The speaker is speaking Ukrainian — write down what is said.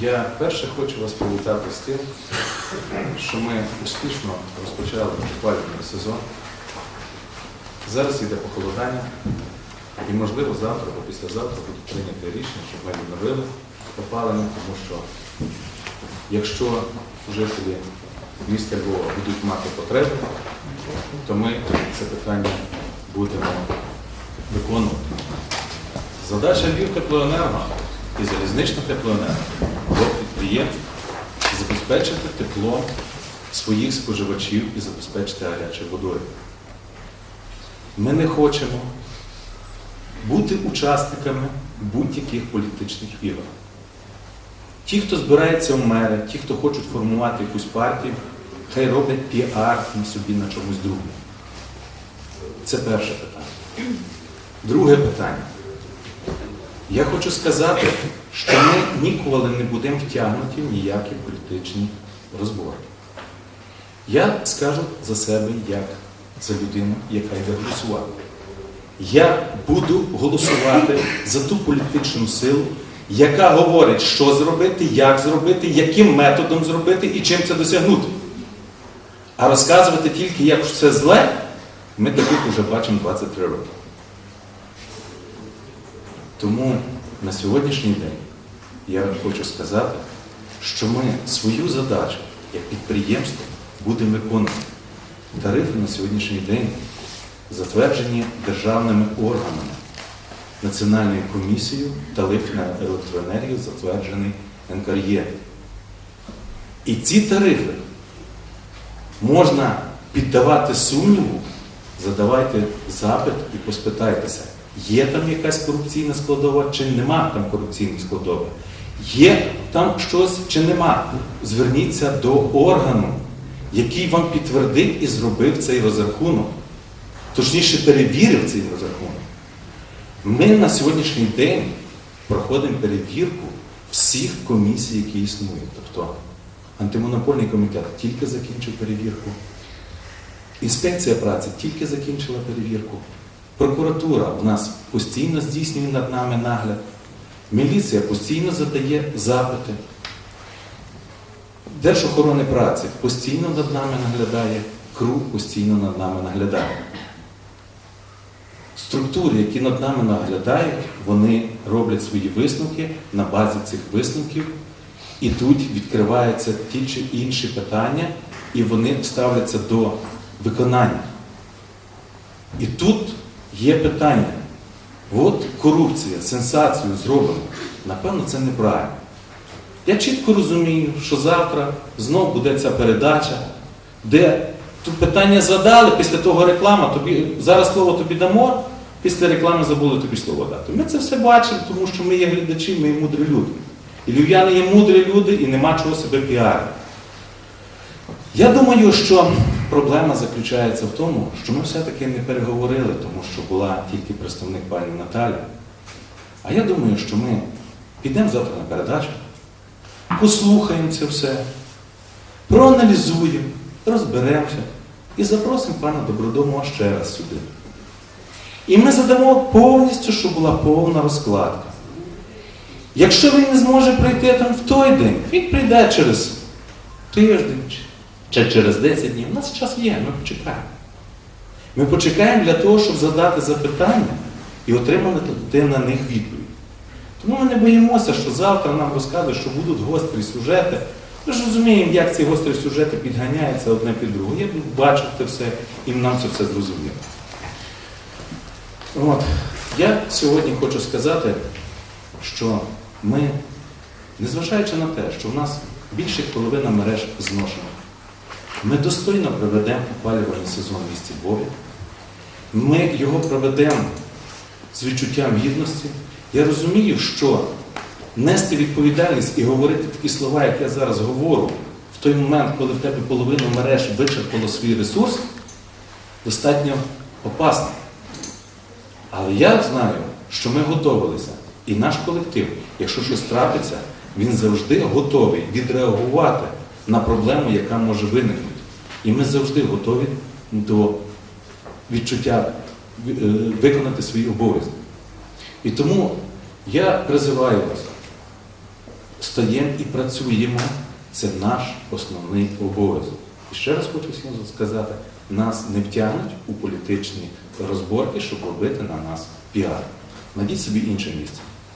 Я перше хочу вас привітати з тим, що ми успішно розпочали опалювальний сезон. Зараз йде похолодання, і, можливо, завтра або післязавтра будуть прийняті рішення, щоб ми відновили опалення, тому що якщо жителі міста Львова будуть мати потреби, то ми це питання будемо виконувати. Задача Львів теплоенерго і залізнична теплоенерго двох підприємств забезпечити тепло своїх споживачів і забезпечити гарячою водою. Ми не хочемо бути учасниками будь-яких політичних ігор. Ті, хто збирається в мери, ті, хто хочуть формувати якусь партію, хай роблять піар на собі на чомусь другому. Це перше питання. Друге питання. Я хочу сказати, що ми ніколи не будемо втягнуті в ніякі політичні розбори. Я скажу за себе як за людину, яка йде голосувати. Я буду голосувати за ту політичну силу, яка говорить, що зробити, як зробити, яким методом зробити і чим це досягнути. А розказувати тільки, як все зле, ми таких вже бачимо 23 роки. Тому на сьогоднішній день я хочу сказати, що ми свою задачу як підприємство будемо виконувати. Тарифи на сьогоднішній день затверджені державними органами. Національною комісією тариф на електроенергію затверджений НКРЄ. І ці тарифи можна піддавати сумніву, задавайте запит і поспитайтеся, є там якась корупційна складова чи нема там корупційної складови. Є там щось чи нема. Зверніться до органу, який вам підтвердив і зробив цей розрахунок. Точніше, перевірив цей розрахунок. Ми на сьогоднішній день проходимо перевірку всіх комісій, які існують. Тобто антимонопольний комітет тільки закінчив перевірку. Інспекція праці тільки закінчила перевірку. Прокуратура у нас постійно здійснює над нами нагляд. Міліція постійно задає запити. Держохорони праці постійно над нами наглядає, КРУ постійно над нами наглядає. Структури, які над нами наглядають, вони роблять свої висновки на базі цих висновків, ідуть, відкриваються ті чи інші питання, і вони ставляться до виконання. І тут є питання. От корупція, сенсацію зроблено. Напевно, це неправильно. Я чітко розумію, що завтра знов буде ця передача, де тут питання задали, після того реклама, тобі, зараз слово тобі дамо, після реклами забули тобі слово дати. Ми це все бачимо, тому що ми є глядачі, ми є мудрі люди. І львів'яни є мудрі люди, і нема чого себе піарити. Я думаю, що проблема заключається в тому, що ми все-таки не переговорили, тому що була тільки представник пані Наталі. А я думаю, що ми підемо завтра на передачу, послухаємо це все, проаналізуємо, розберемося і запросимо пана Добродомова ще раз сюди. І ми задамо повністю, щоб була повна розкладка. Якщо він не зможе прийти там в той день, він прийде через тиждень чи через 10 днів. У нас час є, ми почекаємо. Ми почекаємо для того, щоб задати запитання і отримати на них відповідь. Тому ми не боїмося, що завтра нам розкажуть, що будуть гострі сюжети. Ми ж розуміємо, як ці гострі сюжети підганяються одне під друге. Я бачив це все, і нам це все зрозуміло. От. Я сьогодні хочу сказати, що ми, незважаючи на те, що в нас більше половина мереж зношена, ми достойно проведемо опалювальний сезон в місті Львові. Ми його проведемо з відчуттям гідності. Я розумію, що нести відповідальність і говорити такі слова, як я зараз говорю, в той момент, коли в тебе половина мереж вичерпало свій ресурс, достатньо опасно. Але я знаю, що ми готувалися. І наш колектив, якщо щось трапиться, він завжди готовий відреагувати на проблему, яка може виникнути. І ми завжди готові до відчуття е, виконати свій обов'язок. І тому я призиваю вас стоїмо і працюємо. Це наш основний обов'язок. І ще раз хочу всім сказати, нас не втягнуть у політичні розборки, щоб робити на нас піар. Найдіть собі інше місце.